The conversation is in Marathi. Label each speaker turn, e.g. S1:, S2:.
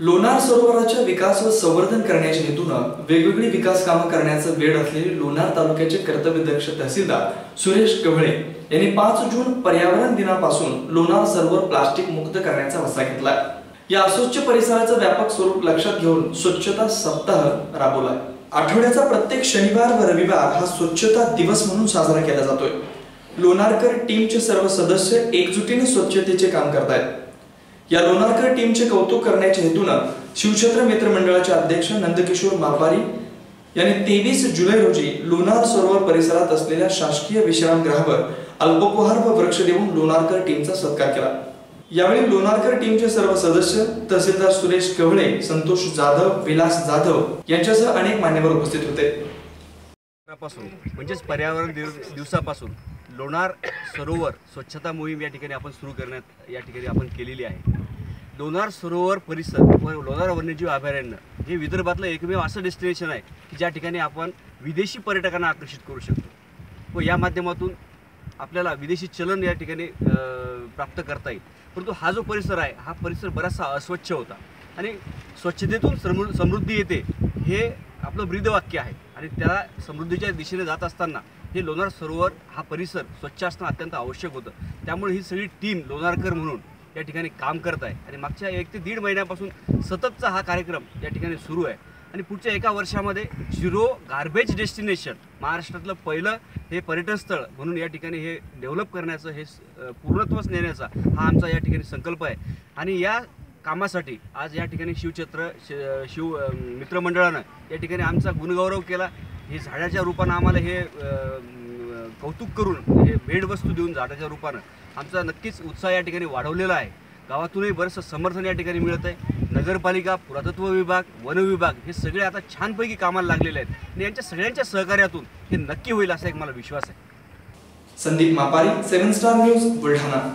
S1: लोणार सरोवराच्या विकास व संवर्धन करण्याच्या हेतूनं वेगवेगळी विकास कामं करण्याचं वेळ असलेले लोणार तालुक्याचे कर्तव्यदक्ष तहसीलदार सुरेश कवळे यांनी पाच जून पर्यावरण दिनापासून लोणार सरोवर प्लास्टिक मुक्त करण्याचा वसा घेतला. या अस्वच्छ परिसराचं व्यापक स्वरूप लक्षात घेऊन स्वच्छता सप्ताह राबवला आठवड्याचा प्रत्येक शनिवार व रविवार हा स्वच्छता दिवस म्हणून साजरा केला जातोय. लोणारकर टीमचे सर्व सदस्य एकजुटीने स्वच्छतेचे काम करतायत. या लोणारकर टीमचे कौतुक करण्याच्या हेतूनं शिवछत्र मित्र मंडळाचे अध्यक्ष नंदकिशोर मापारी यांनी तेवीस जुलै रोजी लोणार सरोवर परिसरात असलेल्या शासकीय विश्रामगृहावर अल्पोपहार व वृक्ष देऊन लोणारकर टीमचा सत्कार केला. यावेळी लोणारकर टीमचे सर्व सदस्य तहसीलदार सुरेश कवळे संतोष जाधव विलास जाधव यांच्यासह अनेक मान्यवर उपस्थित होते.
S2: म्हणजेच पर्यावरण दिवसापासून लोणार सरोवर स्वच्छता मोहीम या ठिकाणी आपण सुरू करण्यात या ठिकाणी आपण केलेली आहे. लोणार सरोवर परिसर व लोणार वन्यजीव अभयारण्य हे विदर्भातलं एकमेव असं डेस्टिनेशन आहे की ज्या ठिकाणी आपण विदेशी पर्यटकांना आकर्षित करू शकतो. व या माध्यमातून आपल्याला विदेशी चलन या ठिकाणी प्राप्त करता येईल. परंतु हा जो परिसर आहे हा परिसर बराचसा अस्वच्छ होता आणि स्वच्छतेतून समृ समृद्धी येते हे आपलं ब्रीदवाक्य आहे. आणि त्याला समृद्धीच्या दिशेने जात असताना हे लोणार सरोवर हा परिसर स्वच्छ असणं अत्यंत आवश्यक होतं. त्यामुळे ही सगळी टीम लोणारकर म्हणून या ठिकाणी काम करत आहे. आणि मागच्या एक ते दीड महिन्यापासून सततचा हा कार्यक्रम या ठिकाणी सुरू आहे. आणि पुढच्या एका वर्षामध्ये झिरो गार्बेज डेस्टिनेशन महाराष्ट्रातलं पहिलं हे पर्यटन स्थळ म्हणून या ठिकाणी हे डेव्हलप करण्याचं हे पूर्णत्वच नेण्याचा हा आमचा या ठिकाणी संकल्प आहे. आणि या कामासाठी आज या ठिकाणी शिवछत्र शि- शिव मित्रमंडळानं या ठिकाणी आमचा गुणगौरव केला. हे झाडाच्या रूपानं आम्हाला हे कौतुक करून हे भेटवस्तू देऊन झाडाच्या रूपानं आमचा नक्कीच उत्साह या ठिकाणी वाढवलेला आहे. गावातूनही बरंचसं समर्थन या ठिकाणी मिळत आहे. नगरपालिका पुरातत्व विभाग वन विभाग हे सगळे आता छानपैकी कामाला लागलेले आहेत. आणि यांच्या सगळ्यांच्या सहकार्यातून हे नक्की होईल असा एक मला विश्वास आहे.
S1: Sandeep Mapari seven star news Buldhana.